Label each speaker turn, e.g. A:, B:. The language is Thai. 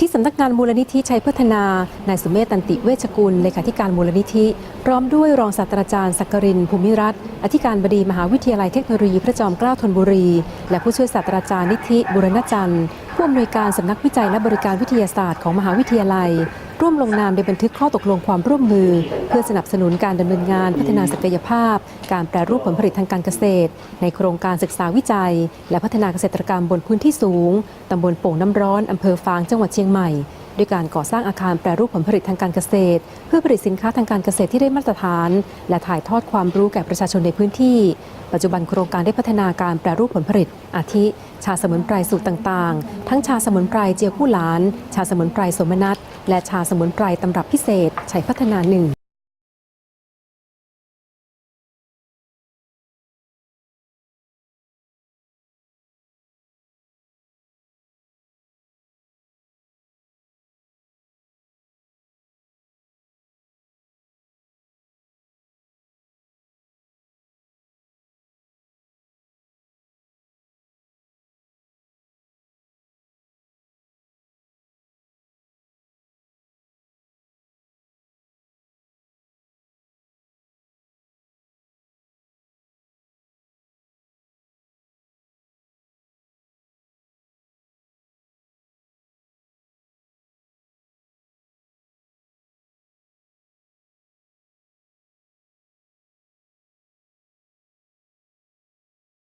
A: ที่สำนักงานมูลนิธิชัยพัฒนานายสุเมธตันติเวชกุลเลขาธิการมูลนิธิ พร้อมด้วยรองศาสตราจารย์สักกรินภูมิรัตน์อธิการบดีมหาวิทยาลัยเทคโนโลยีพระจอมเกล้าธนบุรี และผู้ช่วยศาสตราจารย์นิธิบุรณจันทร์ ผู้อำนวยการสำนักวิจัยและบริการวิทยาศาสตร์ของมหาวิทยาลัย ร่วมลงนามในบันทึกข้อตกลงความร่วมมือ เพื่อสนับสนุนการดำเนินงานพัฒนาศักยภาพ การแปรรูปผลผลิตทางการเกษตร ในโครงการศึกษาวิจัย และพัฒนาเกษตรกรรมบนพื้นที่สูงตำบลโป่งน้ำร้อนอำเภอฟางจังหวัดเชียงใหม่ ด้วยการก่อสร้างอาคารแปรรูปผลผลิตทางการเกษตร เพื่อผลิตสินค้าทางการเกษตรที่ได้มาตรฐาน และถ่ายทอดความรู้แก่ประชาชนในพื้นที่ ปัจจุบันโครงการได้พัฒนาการแปรรูปผลผลิต อาทิ ชาสมุนไพรสูตรต่างๆ ทั้งชาสมุนไพรเจียวกู้หลาน ชาสมุนไพรสมนัตและชาสมุนไพรตำรับพิเศษชัยพัฒนาหนึ่ง